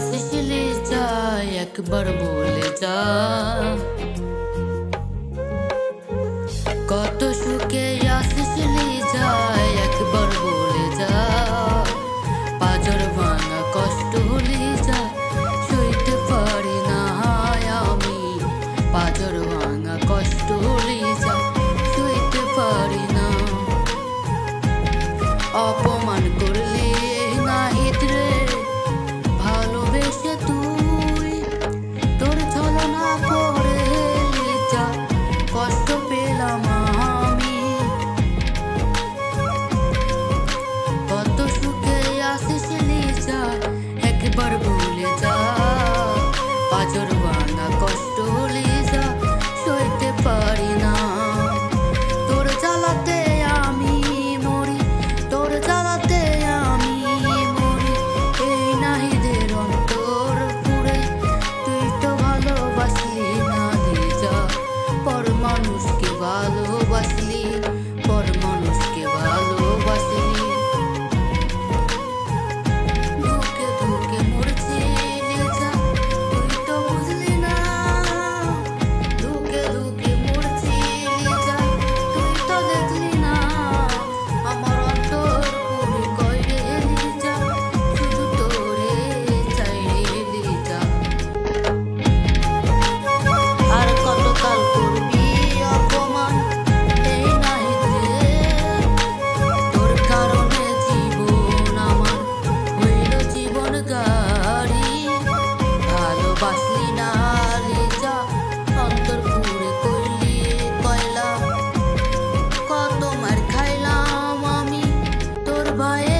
কাছে একবার বলে যা কত সুখে আসে হেলে যা একবার বলে যা পাজর ভাঙা কষ্ট হলে যা সইতে পারি না আমি পাজর ভাঙা কষ্ট হলে যা সইতে পারি না অপর was lead for moment Sabah